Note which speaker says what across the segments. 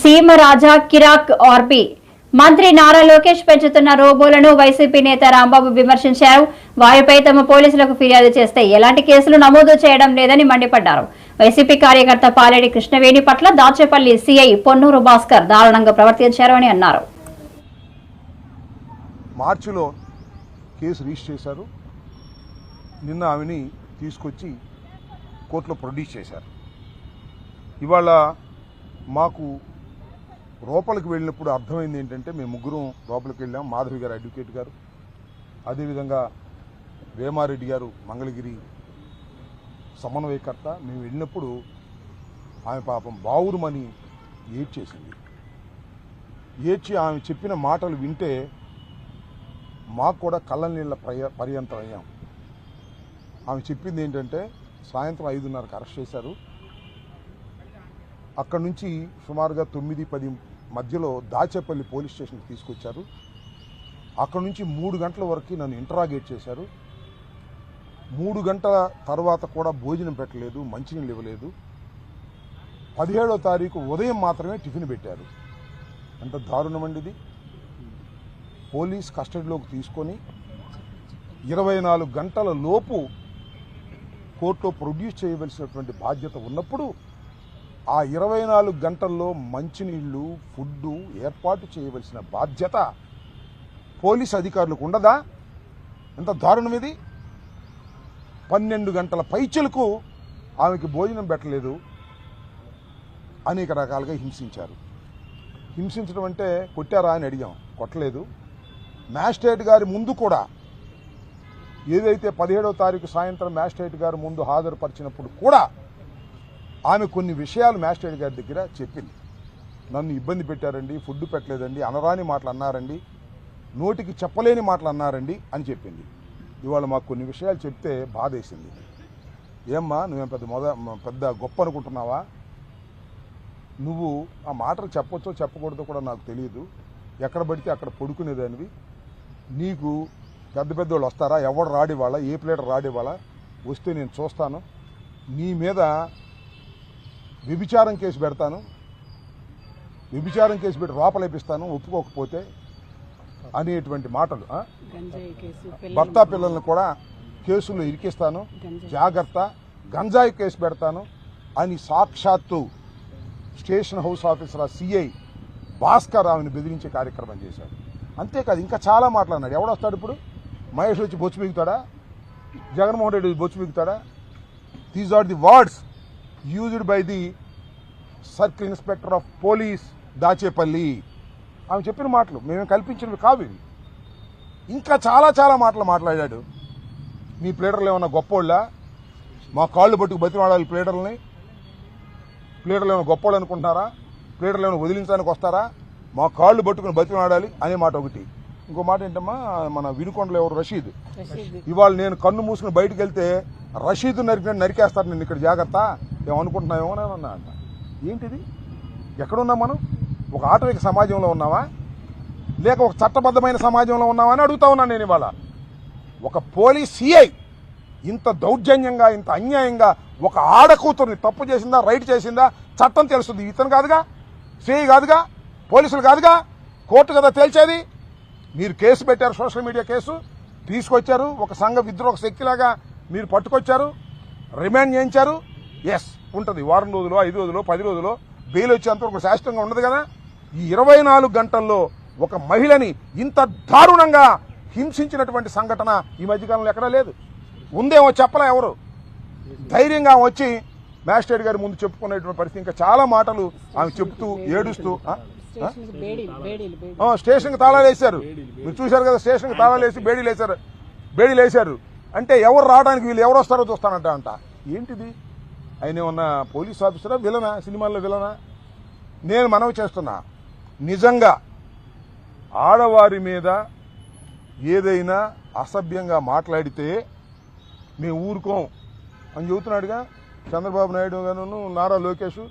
Speaker 1: సీమరాజా కిరాక్ RB. మంత్రి నారా లోకేష్ పెంచుతున్న రోబోలను వైసీపీ నేత రాంబాబు విమర్శించారు. వారిపై తమ పోలీసులకు ఫిర్యాదు చేస్తే ఎలాంటి కేసులు నమోదు చేయడం లేదని మండిపడ్డారు. వైసీపీ కార్యకర్త పాలేడి కృష్ణవేణి పట్ల దాచేపల్లి సీఐ పొన్నూరు భాస్కర్ దారుణంగా ప్రవర్తించారు అని అన్నారు.
Speaker 2: మార్చిలో కేసు రిజిస్టర్ చేశారు. నిన్న ఆమెని తీసుకొచ్చి కోర్టులో ప్రొడ్యూస్ చేశారు. ఇవాళ మాకు లోపలికి వెళ్ళినప్పుడు అర్థమైంది ఏంటంటే మేము ముగ్గురం లోపలికి వెళ్ళాం. మాధవి గారు అడ్వకేట్ గారు. అదేవిధంగా వేమారెడ్డి గారు మంగళగిరి సమన్వయకర్త. మేము వెళ్ళినప్పుడు ఆమె పాపం బావురుమని ఏడ్చేసింది. ఏడ్చి ఆమె చెప్పిన మాటలు వింటే మాకు కూడా కళ్ళ నీళ్ళ పర్య పర్యంతం అయ్యాం ఆమె చెప్పింది ఏంటంటే సాయంత్రం ఐదున్నరకు అరెస్ట్ చేశారు. అక్కడ నుంచి సుమారుగా తొమ్మిది పది మధ్యలో దాచేపల్లి పోలీస్ స్టేషన్కి తీసుకొచ్చారు. అక్కడ నుంచి మూడు గంటల వరకు నన్ను ఇంటరాగేట్ చేశారు. మూడు గంటల తర్వాత కూడా భోజనం పెట్టలేదు మంచినీళ్ళు ఇవ్వలేదు. పదిహేడో తారీఖు ఉదయం మాత్రమే టిఫిన్ పెట్టారు. ఎంత దారుణమండి ఇది పోలీస్ కస్టడీలోకి తీసుకొని ఇరవై నాలుగు గంటల లోపు కోర్టులో ప్రొడ్యూస్ చేయవలసినటువంటి బాధ్యత ఉన్నప్పుడు ఆ ఇరవై నాలుగు గంటల్లో మంచినీళ్ళు ఫుడ్డు ఏర్పాటు చేయవలసిన బాధ్యత పోలీస్ అధికారులకు ఉండదా? ఎంత దారుణం ఇది? పన్నెండు గంటల పైచలకు ఆమెకి భోజనం పెట్టలేదు. అనేక రకాలుగా హింసించారు. హింసించడం అంటే కొట్టారా అని అడిగాం. కొట్టలేదు. మ్యాజిస్ట్రేట్ గారి ముందు కూడా ఏదైతే పదిహేడవ తారీఖు సాయంత్రం మ్యాజిస్ట్రేట్ గారి ముందు హాజరుపరిచినప్పుడు కూడా ఆమె కొన్ని విషయాలు మ్యాజిస్ట్రేట్ గారి దగ్గర చెప్పింది. నన్ను ఇబ్బంది పెట్టారండి ఫుడ్ పెట్టలేదండి అనరాని మాటలు అన్నారండి నోటికి చెప్పలేని మాటలు అన్నారండి అని చెప్పింది. ఇవాళ మాకు కొన్ని విషయాలు చెప్తే బాధేసింది. ఏమ్మా నువ్వేం పెద్ద మొద పెద్ద గొప్ప అనుకుంటున్నావా? నువ్వు ఆ మాటలు చెప్పొచ్చో చెప్పకూడదో కూడా నాకు తెలియదు ఎక్కడ పడితే అక్కడ పడుకునేదానివి. నీకు పెద్ద పెద్ద వాళ్ళు వస్తారా? ఎవడు రాడివాళ ఏ ప్లేటర్ రాడివాళ వస్తే నేను చూస్తాను. నీ మీద వ్యభిచారం కేసు పెడతాను. వ్యభిచారం కేసు పెట్టి లోపలేపిస్తాను ఒప్పుకోకపోతే అనేటువంటి మాటలు భర్త పిల్లల్ని కూడా కేసుల్లో ఇరికిస్తాను. జాగ్రత్త గంజాయి కేసు పెడతాను అని సాక్షాత్తు station house officer CI Bhaskar ఆమెను బెదిరించే కార్యక్రమం చేశాడు. అంతేకాదు ఇంకా చాలా మాట్లాడినాడు. ఎవడొస్తాడు ఇప్పుడు? మహేష్ వచ్చి బొచ్చు బిగుతాడా జగన్మోహన్ రెడ్డి బొచ్చు బిగుతాడా these are the words used by the circle inspector of police Dachepalli ఆమె చెప్పిన మాటలు మేము కల్పించినవి కావు ఇవి. ఇంకా చాలా చాలా మాటలు మాట్లాడాడు. మీ ప్లేడర్లు ఏమన్నా గొప్పోళ్ళ? మా కాళ్ళు పట్టుకు బతిమాడాలి ప్లేడర్లని ప్లేడర్లు ఏమైనా గొప్పోళ్ళు అనుకుంటున్నారా? ప్లేడర్లు ఏమైనా వదిలించడానికి వస్తారా? మా కాళ్ళు పట్టుకుని బతిమాడాలి అనే మాట ఒకటి. ఇంకో మాట ఏంటమ్మా? మన వినుకొండలో ఎవరు? రషీద్. ఇవాళ నేను కన్ను మూసుకుని బయటకు వెళ్తే రషీద్ నరికి నరికేస్తారు నేను ఇక్కడ జాగ్రత్త. ఏమనుకుంటున్నామేమో అని అన్నా అంట ఏంటిది? ఎక్కడున్నాం మనం? ఒక ఆటవిక సమాజంలో ఉన్నావా? లేక ఒక చట్టబద్ధమైన సమాజంలో ఉన్నావా అని అడుగుతా ఉన్నాను నేను ఇవాళ. ఒక పోలీస్ సిఐ ఇంత దౌర్జన్యంగా ఇంత అన్యాయంగా ఒక ఆడకూతుర్ని తప్పు చేసిందా రైట్ చేసిందా? చట్టం తెలుస్తుంది. ఇతను కాదుగా? సిఐ కాదుగా? పోలీసులు కాదుగా? కోర్టు కదా తేల్చేది? మీరు కేసు పెట్టారు సోషల్ మీడియా కేసు. తీసుకొచ్చారు ఒక సంఘ విద్రోహ శక్తిలాగా మీరు పట్టుకొచ్చారు. రిమాండ్ చేయించారు. ఎస్ ఉంటుంది. వారం రోజులు ఐదు రోజులు పది రోజులు బెయిల్ వచ్చేంత వరకు శాశ్వతంగా ఉండదు కదా? ఈ ఇరవై నాలుగు గంటల్లో ఒక మహిళని ఇంత దారుణంగా హింసించినటువంటి సంఘటన ఈ మధ్యకాలంలో ఎక్కడా లేదు. ఉందేమో చెప్పలే ఎవరు? ధైర్యంగా వచ్చి మ్యాజిస్ట్రేట్ గారి ముందు చెప్పుకునేటువంటి పరిస్థితి. ఇంకా చాలా మాటలు ఆమె చెప్తూ ఏడుస్తూ స్టేషన్కి తాళాలు వేశారు మీరు చూశారు కదా స్టేషన్కి తాళాలు వేసి బేడీలు వేశారు బేడీలు వేశారు అంటే ఎవరు రావడానికి వీళ్ళు ఎవరు వస్తారో చూస్తానంట అంట ఏంటిది? ఆయన ఉన్న పోలీస్ ఆఫీసరా విలనా? సినిమాల్లో విలనా? నేను మనవి చేస్తున్నా. నిజంగా ఆడవారి మీద ఏదైనా అసభ్యంగా మాట్లాడితే మేము ఊరుకోం అని చెబుతున్నాడుగా చంద్రబాబు నాయుడు గాను నారా లోకేష్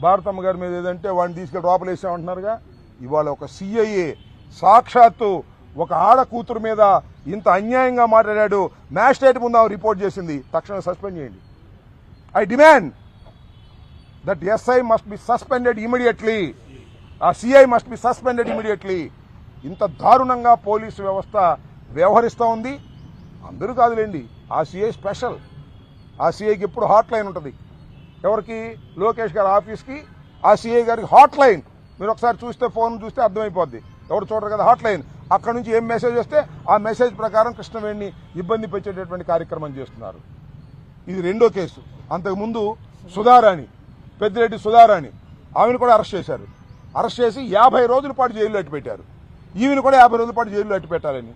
Speaker 2: భారతమ్మ గారి మీద ఏదంటే వాడిని తీసుకెళ్ళి లోపలేసామంటున్నారుగా ఇవాళ ఒక సిఐఏ సాక్షాత్తు ఒక ఆడ కూతురు మీద ఇంత అన్యాయంగా మాట్లాడాడు. మ్యాజిస్ట్రేట్ ముందు ఆమె రిపోర్ట్ చేసింది. తక్షణం సస్పెండ్ చేయండి. I demand that SI must be suspended immediately ఆ CI must be suspended immediately ఇంత దారుణంగా పోలీసు వ్యవస్థ వ్యవహరిస్తూ ఉంది. అందరూ కాదులేండి. ఆ సిఐ స్పెషల్ ఆ సిఐకి ఎప్పుడు హాట్ లైన్ ఉంటుంది. ఎవరికి? లోకేష్ గారి ఆఫీస్కి ఆ సిఐ గారికి హాట్ లైన్ మీరు ఒకసారి చూస్తే ఫోన్ చూస్తే అర్థమైపోద్ది. ఎవరు చూడరు కదా హాట్ లైన్ అక్కడ నుంచి ఏం మెసేజ్ వస్తే ఆ మెసేజ్ ప్రకారం కృష్ణవేణిని ఇబ్బంది పెట్టేటటువంటి కార్యక్రమం చేస్తున్నారు. ఇది రెండో కేసు. అంతకుముందు సుధారాణి పెద్దిరెడ్డి సుధారాణి ఆమెను కూడా అరెస్ట్ చేశారు. అరెస్ట్ చేసి యాభై రోజుల పాటు జైల్లో అట్టు పెట్టారు ఈమెను కూడా యాభై రోజుల పాటు జైల్లో అట్టు పెట్టాలని